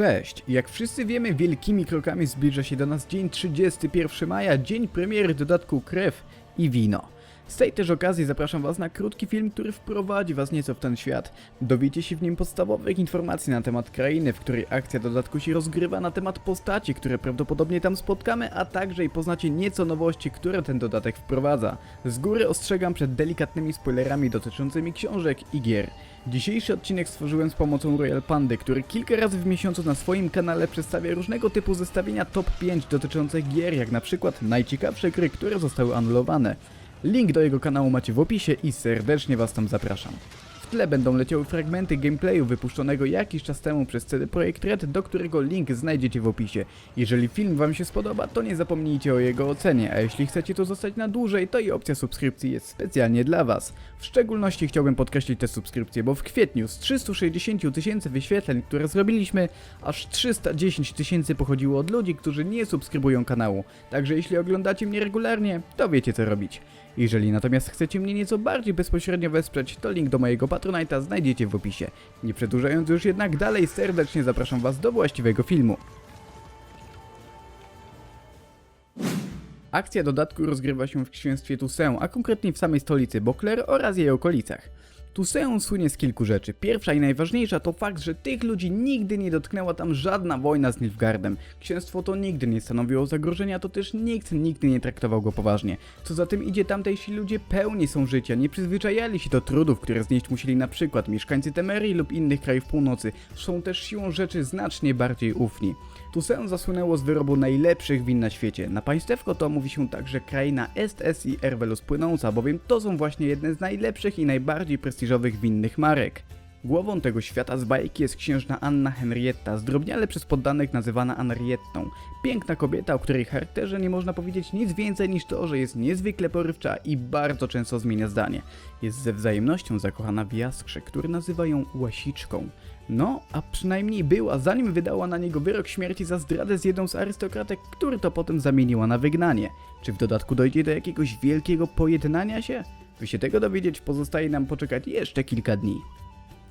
Cześć! Jak wszyscy wiemy, wielkimi krokami zbliża się do nas dzień 31 maja, dzień premiery dodatku Krew i Wino. Z tej też okazji zapraszam Was na krótki film, który wprowadzi Was nieco w ten świat. Dowiecie się w nim podstawowych informacji na temat krainy, w której akcja dodatku się rozgrywa, na temat postaci, które prawdopodobnie tam spotkamy, a także i poznacie nieco nowości, które ten dodatek wprowadza. Z góry ostrzegam przed delikatnymi spoilerami dotyczącymi książek i gier. Dzisiejszy odcinek stworzyłem z pomocą Royal Pandy, który kilka razy w miesiącu na swoim kanale przedstawia różnego typu zestawienia top 5 dotyczące gier, jak na przykład najciekawsze gry, które zostały anulowane. Link do jego kanału macie w opisie i serdecznie Was tam zapraszam. W tle będą leciały fragmenty gameplayu wypuszczonego jakiś czas temu przez CD Projekt Red, do którego link znajdziecie w opisie. Jeżeli film Wam się spodoba, to nie zapomnijcie o jego ocenie, a jeśli chcecie tu zostać na dłużej, to i opcja subskrypcji jest specjalnie dla Was. W szczególności chciałbym podkreślić te subskrypcje, bo w kwietniu z 360 tysięcy wyświetleń, które zrobiliśmy, aż 310 tysięcy pochodziło od ludzi, którzy nie subskrybują kanału. Także jeśli oglądacie mnie regularnie, to wiecie co robić. Jeżeli natomiast chcecie mnie nieco bardziej bezpośrednio wesprzeć, to link do mojego Patronite'a znajdziecie w opisie. Nie przedłużając już jednak dalej, serdecznie zapraszam Was do właściwego filmu. Akcja dodatku rozgrywa się w księstwie Toussaint, a konkretnie w samej stolicy Beauclair oraz jej okolicach. Toussaint słynie z kilku rzeczy. Pierwsza i najważniejsza to fakt, że tych ludzi nigdy nie dotknęła tam żadna wojna z Nilfgaardem. Księstwo to nigdy nie stanowiło zagrożenia, to też nikt nigdy nie traktował go poważnie. Co za tym idzie, tamtejsi ludzie pełni są życia, nie przyzwyczajali się do trudów, które znieść musieli na przykład mieszkańcy Temerii lub innych krajów północy. Są też siłą rzeczy znacznie bardziej ufni. Toussaint zasłynęło z wyrobu najlepszych win na świecie. Na państewko to mówi się także kraina Est i Ervelus płynąca, bowiem to są właśnie jedne z najlepszych i najbardziej prestiżowych winnych marek. Głową tego świata z bajki jest księżna Anna Henrietta, zdrobniale przez poddanych nazywana Anriettą. Piękna kobieta, o której charakterze nie można powiedzieć nic więcej niż to, że jest niezwykle porywcza i bardzo często zmienia zdanie. Jest ze wzajemnością zakochana w Jaskrze, który nazywa ją Łasiczką. No, a przynajmniej była, zanim wydała na niego wyrok śmierci za zdradę z jedną z arystokratek, który to potem zamieniła na wygnanie. Czy w dodatku dojdzie do jakiegoś wielkiego pojednania się? By się tego dowiedzieć, pozostaje nam poczekać jeszcze kilka dni.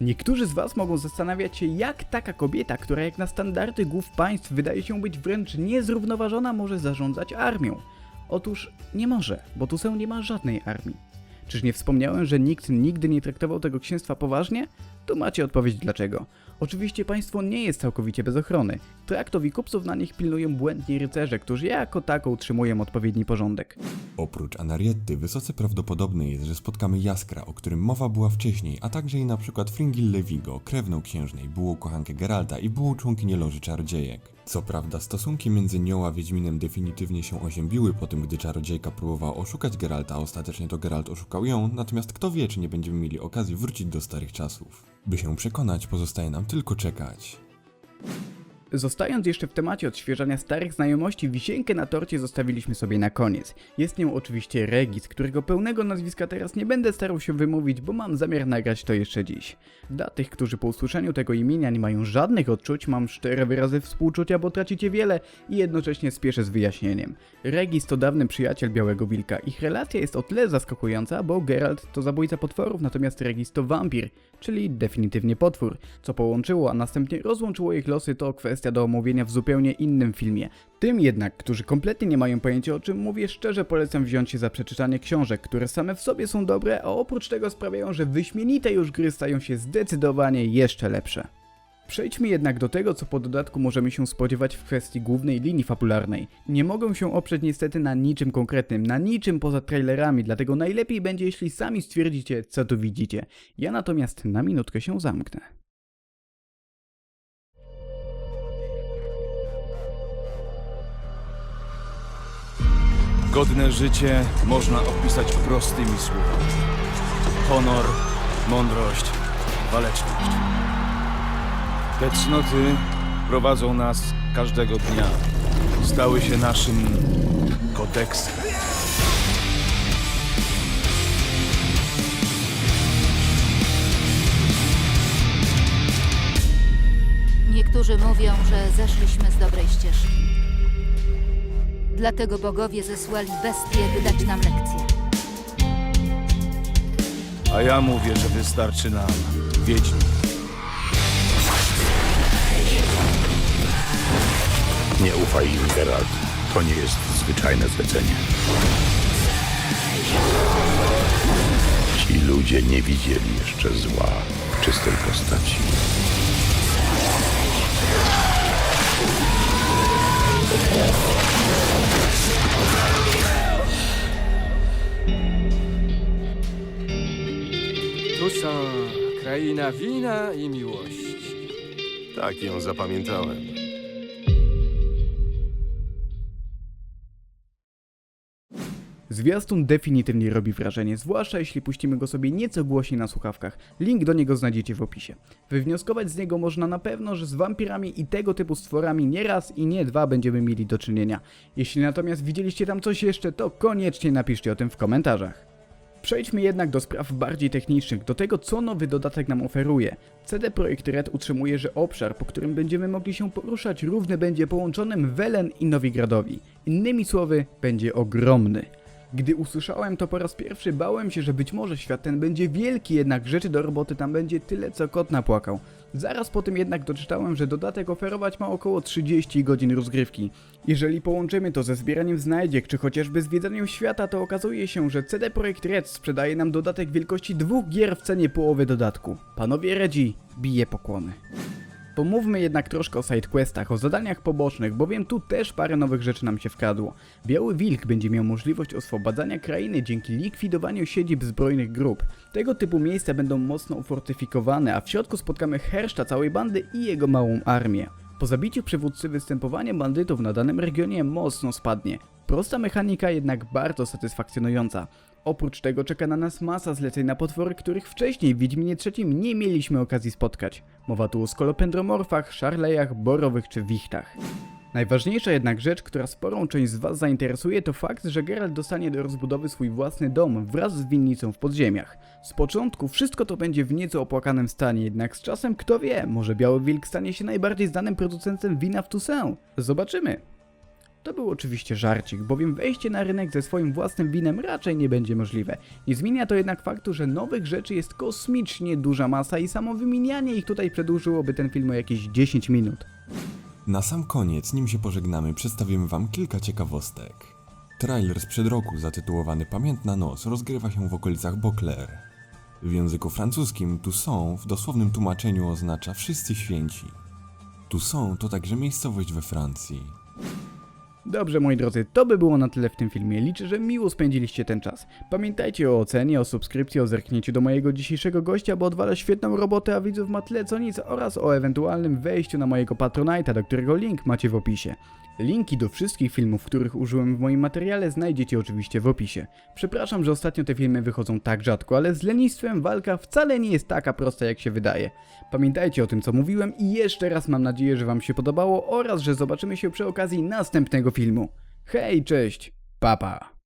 Niektórzy z Was mogą zastanawiać się, jak taka kobieta, która jak na standardy głów państw wydaje się być wręcz niezrównoważona, może zarządzać armią. Otóż nie może, bo Toussaint nie ma żadnej armii. Czyż nie wspomniałem, że nikt nigdy nie traktował tego księstwa poważnie? Tu macie odpowiedź dlaczego. Oczywiście państwo nie jest całkowicie bez ochrony. Traktów i kupców na nich pilnują błędni rycerze, którzy jako tako utrzymują odpowiedni porządek. Oprócz Anarietty wysoce prawdopodobne jest, że spotkamy Jaskra, o którym mowa była wcześniej, a także i na przykład Fringille Vigo, krewną księżnej, byłą kochankę Geralta i byłą członkinię Loży Czarodziejek. Co prawda stosunki między nią a Wiedźminem definitywnie się oziębiły po tym, gdy czarodziejka próbowała oszukać Geralta, a ostatecznie to Geralt oszukał ją, natomiast kto wie, czy nie będziemy mieli okazji wrócić do starych czasów. By się przekonać, pozostaje nam tylko czekać. Zostając jeszcze w temacie odświeżania starych znajomości, wisienkę na torcie zostawiliśmy sobie na koniec. Jest nią oczywiście Regis, którego pełnego nazwiska teraz nie będę starał się wymówić, bo mam zamiar nagrać to jeszcze dziś. Dla tych, którzy po usłyszeniu tego imienia nie mają żadnych odczuć, mam szczere wyrazy współczucia, bo tracicie wiele i jednocześnie spieszę z wyjaśnieniem. Regis to dawny przyjaciel Białego Wilka. Ich relacja jest o tyle zaskakująca, bo Geralt to zabójca potworów, natomiast Regis to wampir, czyli definitywnie potwór. Co połączyło, a następnie rozłączyło ich losy to kwestia do omówienia w zupełnie innym filmie. Tym jednak, którzy kompletnie nie mają pojęcia o czym mówię, szczerze polecam wziąć się za przeczytanie książek, które same w sobie są dobre, a oprócz tego sprawiają, że wyśmienite już gry stają się zdecydowanie jeszcze lepsze. Przejdźmy jednak do tego, co po dodatku możemy się spodziewać w kwestii głównej linii fabularnej. Nie mogę się oprzeć niestety na niczym konkretnym, na niczym poza trailerami, dlatego najlepiej będzie, jeśli sami stwierdzicie, co tu widzicie. Ja natomiast na minutkę się zamknę. Godne życie można opisać prostymi słowami. Honor, mądrość, waleczność. Te cnoty prowadzą nas każdego dnia. Stały się naszym kodeksem. Niektórzy mówią, że zeszliśmy z dobrej ścieżki. Dlatego bogowie zesłali bestie, by dać nam lekcję. A ja mówię, że wystarczy nam Wiedźmin. Nie ufaj im, Geralt. To nie jest zwyczajne zlecenie. Ci ludzie nie widzieli jeszcze zła w czystej postaci. Tu są kraina wina i miłości. Tak ją zapamiętałem. Zwiastun definitywnie robi wrażenie, zwłaszcza jeśli puścimy go sobie nieco głośniej na słuchawkach. Link do niego znajdziecie w opisie. Wywnioskować z niego można na pewno, że z wampirami i tego typu stworami nie raz i nie dwa będziemy mieli do czynienia. Jeśli natomiast widzieliście tam coś jeszcze, to koniecznie napiszcie o tym w komentarzach. Przejdźmy jednak do spraw bardziej technicznych, do tego co nowy dodatek nam oferuje. CD Projekt Red utrzymuje, że obszar, po którym będziemy mogli się poruszać równy będzie połączonym Welen i Nowigradowi. Innymi słowy, będzie ogromny. Gdy usłyszałem to po raz pierwszy, bałem się, że być może świat ten będzie wielki, jednak rzeczy do roboty tam będzie tyle, co kot napłakał. Zaraz po tym jednak doczytałem, że dodatek oferować ma około 30 godzin rozgrywki. Jeżeli połączymy to ze zbieraniem znajdziek, czy chociażby zwiedzaniem świata, to okazuje się, że CD Projekt Red sprzedaje nam dodatek wielkości dwóch gier w cenie połowy dodatku. Panowie Redzi, bije pokłony. Pomówmy jednak troszkę o sidequestach, o zadaniach pobocznych, bowiem tu też parę nowych rzeczy nam się wkradło. Biały Wilk będzie miał możliwość oswobadzania krainy dzięki likwidowaniu siedzib zbrojnych grup. Tego typu miejsca będą mocno ufortyfikowane, a w środku spotkamy herszta całej bandy i jego małą armię. Po zabiciu przywódcy występowanie bandytów na danym regionie mocno spadnie. Prosta mechanika jednak bardzo satysfakcjonująca. Oprócz tego czeka na nas masa zleceń na potwory, których wcześniej w Wiedźminie III nie mieliśmy okazji spotkać. Mowa tu o skolopendromorfach, szarlejach, borowych czy wichtach. Najważniejsza jednak rzecz, która sporą część z Was zainteresuje, to fakt, że Geralt dostanie do rozbudowy swój własny dom wraz z winnicą w podziemiach. Z początku wszystko to będzie w nieco opłakanym stanie, jednak z czasem kto wie, może Biały Wilk stanie się najbardziej znanym producentem wina w Toussaint. Zobaczymy. To był oczywiście żarcik, bowiem wejście na rynek ze swoim własnym winem raczej nie będzie możliwe. Nie zmienia to jednak faktu, że nowych rzeczy jest kosmicznie duża masa i samo wymienianie ich tutaj przedłużyłoby ten film o jakieś 10 minut. Na sam koniec, nim się pożegnamy, przedstawimy Wam kilka ciekawostek. Trailer sprzed roku zatytułowany Pamiętna Noc rozgrywa się w okolicach Beauclair. W języku francuskim Toussaint w dosłownym tłumaczeniu oznacza wszyscy święci. Toussaint to także miejscowość we Francji. Dobrze moi drodzy, to by było na tyle w tym filmie. Liczę, że miło spędziliście ten czas. Pamiętajcie o ocenie, o subskrypcji, o zerknięciu do mojego dzisiejszego gościa, bo odwala świetną robotę, a widzów ma tyle co nic oraz o ewentualnym wejściu na mojego Patronite'a, do którego link macie w opisie. Linki do wszystkich filmów, których użyłem w moim materiale znajdziecie oczywiście w opisie. Przepraszam, że ostatnio te filmy wychodzą tak rzadko, ale z lenistwem walka wcale nie jest taka prosta jak się wydaje. Pamiętajcie o tym co mówiłem i jeszcze raz mam nadzieję, że wam się podobało oraz że zobaczymy się przy okazji następnego filmu. Hej, cześć, papa.